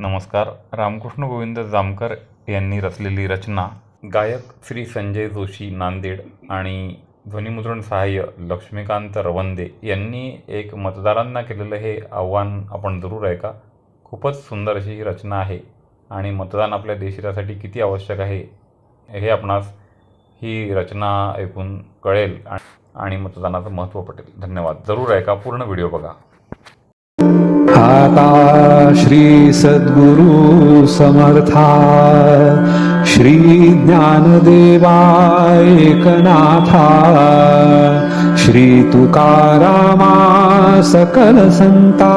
नमस्कार. रामकृष्ण गोविंद जामकर यांनी रचलेली रचना गायक श्री संजय जोशी नांदेड आणि ध्वनिमुद्रण सहाय्य लक्ष्मीकांत रवंदे यांनी एक मतदारांना केलेलं हे आव्हान आपण जरूर ऐका. खूपच सुंदर अशी ही रचना आहे आणि मतदान आपल्या देशासाठी किती आवश्यक आहे हे आपणास ही रचना ऐकून कळेल आणि मतदानाचं महत्त्व पटेल. धन्यवाद. जरूर ऐका. पूर्ण व्हिडिओ बघा. आता श्री सद्गुरु समर्था। श्री ज्ञानदेवायकनाथा श्री तुकारामा सकल संता।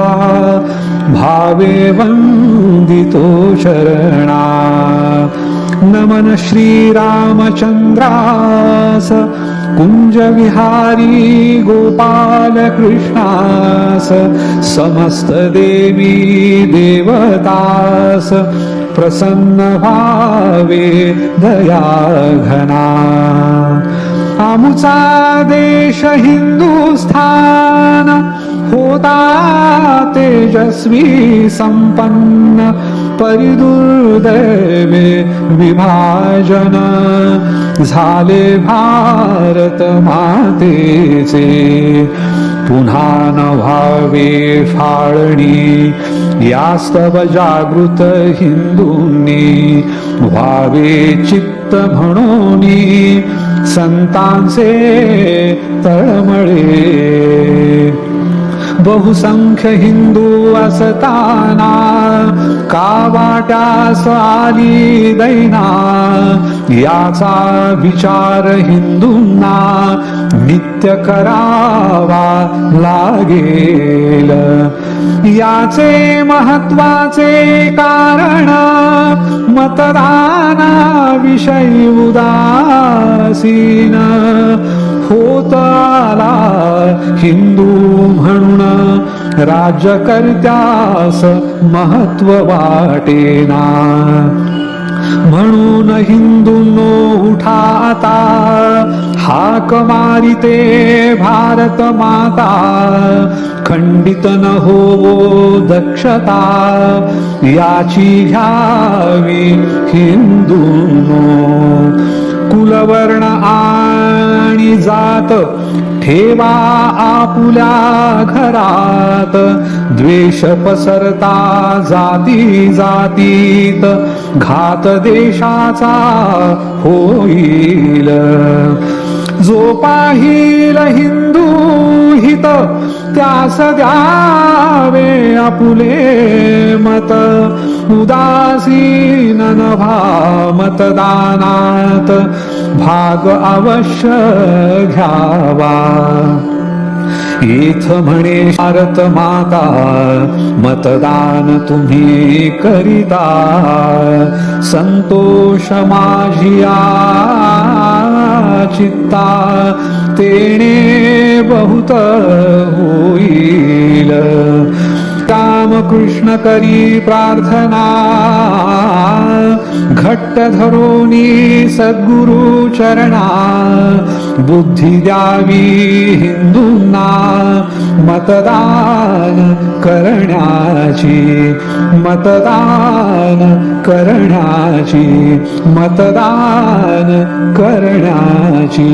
भावे वंदितो शरणा। नमन श्रीरामचन्द्रास कुञ्जविहारी गोपालकृष्णास समस्तदेवी देवतास प्रसन्न भावे दयाघना आमुचा देश हिंदुस्थान होता तेजस्वी संपन्न परिदुर्दैवे विभाजन झाले भारत मातेचे पुन्हा न व्हावे फाळणी यास्तव जागृत हिंदूंनी व्हावे चित्त म्हणून संतांचे तळमळे. बहुसंख्य हिंदू असताना का वाट्यास आली दैना याचा विचार हिंदूंना नित्य करावा लागेल. याचे महत्त्वाचे कारण मतदानाविषयी उदासीन होत आला हिंदू म्हण राज्यकर्त्यास महत्त्व वाटेना. म्हणून हिंदूंनो उठा आता हाक मारिते भारत माता. खंडित न होवो दक्षता याची घ्यावी हिंदूंनो कुलवर्ण आणि जात ठेवा आपुल्या घरात. द्वेष पसरता जाती जातीत घात देशाचा होईल. जो पाहिल हिंदू हित त्यास द्यावे आपुले मत. उदासीन नभा मतदानात भाग अवश्य घ्यावा। इथ म्हणे भारत माता मतदान तुम्ही करिता। संतोष माझिया चित्ता तेने बहुत होईल। रामकृष्ण करी प्रार्थना। घट्ट धरोनी सद्गुरु चरणा। बुद्धी द्यावी हिंदूंना। मतदान करण्याची। मतदान करण्याची। मतदान करण्याची।